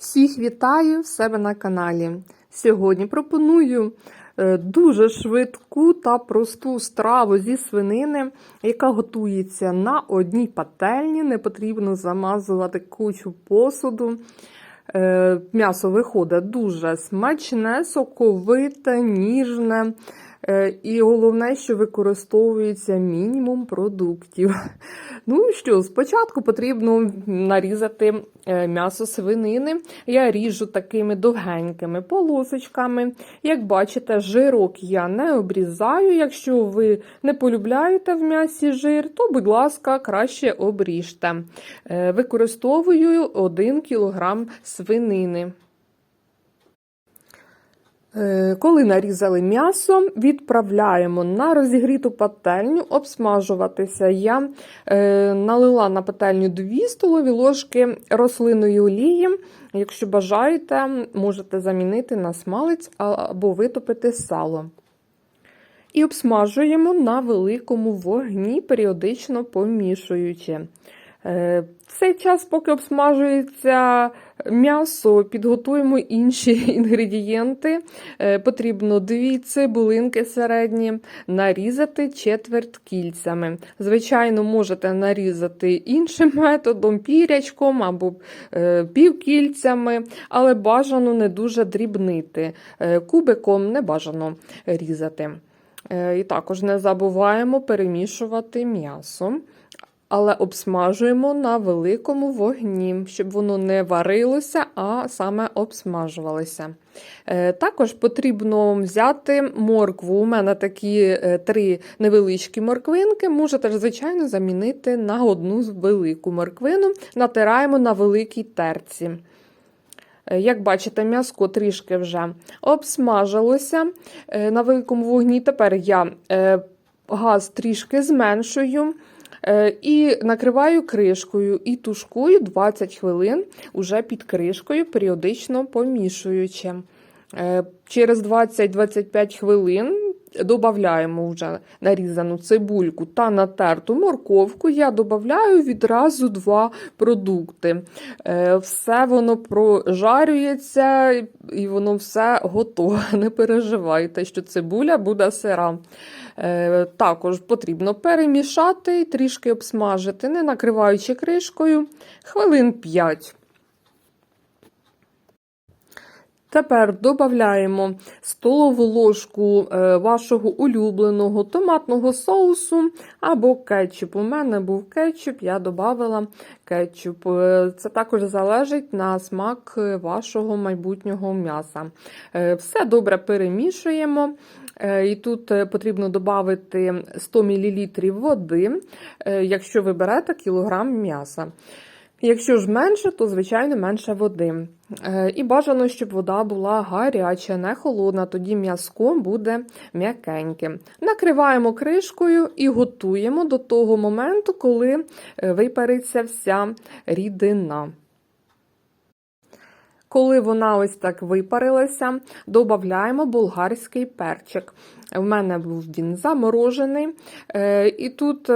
Всіх вітаю в себе на каналі. Сьогодні пропоную е, дуже швидку та просту страву зі свинини, яка готується на одній пательні. Не потрібно замазувати кучу посуду. Е, М'ясо виходить дуже смачне, соковите, ніжне. Е, І головне, що використовується мінімум продуктів. Ну що, спочатку потрібно нарізати е, м'ясо свинини. Я ріжу такими довгенькими полосочками. Як бачите, жирок я не обрізаю. Якщо ви не полюбляєте в м'ясі жир, то, будь ласка, краще обріжте. Е, Використовую 1 кг свинини. Е, Коли нарізали м'ясо, відправляємо на розігріту пательню обсмажуватися. Я е, налила на пательню 2 столові ложки рослинної олії. Якщо бажаєте, можете замінити на смалець або витопити сало. І обсмажуємо на великому вогні, періодично помішуючи. Е, Цей час, поки обсмажується м'ясо, підготуємо інші інгредієнти. Е, Потрібно дві цибулинки середні, нарізати четверть кільцями. Звичайно, можете нарізати іншим методом, пірячком або е, півкільцями, але бажано не дуже дрібнити. Е, Кубиком не бажано різати. І також не забуваємо перемішувати м'ясо але обсмажуємо на великому вогні, щоб воно не варилося, а саме обсмажувалося. Е, Також потрібно взяти моркву. У мене такі е, три невеличкі морквинки. Можете, звичайно, замінити на одну велику морквину, натираємо на великій терці. Е, Як бачите, м'яско трішки вже обсмажилося на великому вогні. Тепер я газ трішки зменшую. І накриваю кришкою і тушкую 20 хвилин уже під кришкою, періодично помішуючи. Через 20-25 хвилин додаємо вже нарізану цибульку та натерту морковку. Я додаю відразу два продукти. Все воно прожарюється і воно все готове. Не переживайте, що цибуля буде сира. Також потрібно перемішати, трішки обсмажити, не накриваючи кришкою, хвилин 5. Тепер додаємо столову ложку вашого улюбленого томатного соусу або кетчуп. У мене був кетчуп, я додала кетчуп. Це також залежить на смак вашого майбутнього м'яса. Все добре перемішуємо. І тут потрібно додати 100 мл води, якщо ви берете кілограм м'яса. Якщо ж менше, то, звичайно, менше води. І бажано, щоб вода була гаряча, не холодна, тоді м'язко буде м'якеньким. Накриваємо кришкою і готуємо до того моменту, коли випариться вся рідина. Коли вона ось так випарилася, додаємо болгарський перчик. У мене був він заморожений. І тут,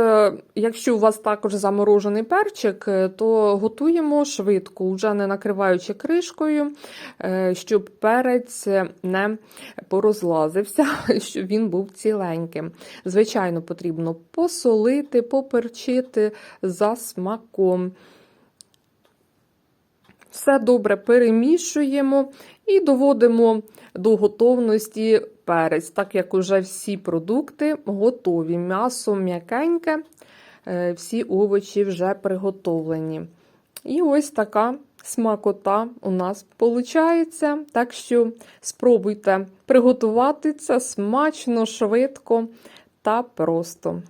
якщо у вас також заморожений перчик, то готуємо швидко, вже не накриваючи кришкою, щоб перець не порозлазився, щоб він був ціленьким. Звичайно, потрібно посолити, поперчити за смаком. Все добре перемішуємо і доводимо до готовності перець, так як уже всі продукти готові. М'ясо м'якеньке, всі овочі вже приготовлені. І ось така смакота у нас виходить. Так що спробуйте приготувати це смачно, швидко та просто.